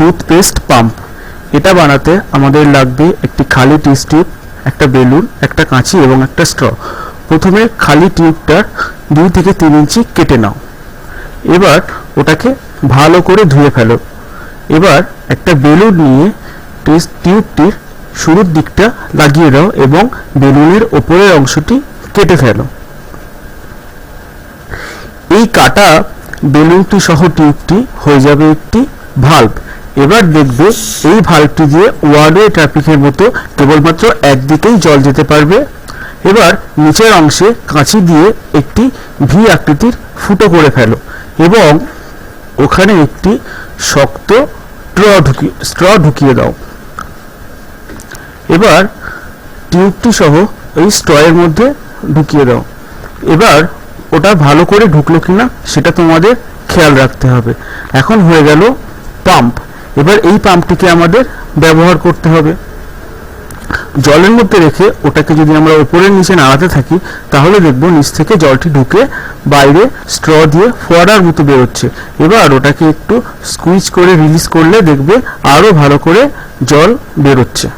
Toothpaste pump এটা বানাতে আমাদের লাগবে একটি খালি টিউব টিউব একটা বেলুন, একটা কাঁচি এবং একটা স্ট্র প্রথমে খালি টিউবটার দুই থেকে তিন ইঞ্চি কেটে নাও। এবার ওটাকে ভালো করে ধুয়ে ফেলো। এবার একটা বেলুন নিয়ে টেস্ট টিউবটির শুরুর দিকটা লাগিয়ে দাও এবং বেলুনের ওপরের অংশটি কেটে ফেলো। এই কাটা বেলুনটি সহ টিউবটি হয়ে যাবে একটি ভাল্ব এবার দেখবে এই ভাল্বটি দিয়ে ওয়ার্ডওয়ে ট্রাফিকের মতো কেবলমাত্র একদিকেই জল যেতে পারবে। এবার নিচের অংশে কাঁচি দিয়ে একটি ভি আকৃতির ফুটো করে ফেলো এবং ওখানে একটি শক্ত স্ট্র ঢুকিয়ে স্ট্র ঢুকিয়ে দাও। এবার টিউবটি সহ এই স্ট্রয়ের মধ্যে ঢুকিয়ে দাও। এবার ওটা ভালো করে ঢুকলো কিনা সেটা তোমাদের খেয়াল রাখতে হবে। এখন হয়ে গেল পাম্প এবার এই পাম্পটিকে আমাদের ব্যবহার করতে হবে। জলের মধ্যে রেখে ওটাকে যদি আমরা উপরের নিচে নাড়াতে থাকি, তাহলে দেখব নিচ থেকে জলটি ঢুকে বাইরে স্ট্র দিয়ে ফোয়ারার মতো বেরোচ্ছে। এবার ওটাকে একটু স্কুইজ করে রিলিজ করলে দেখবে আরও ভালো করে জল বেরোচ্ছে।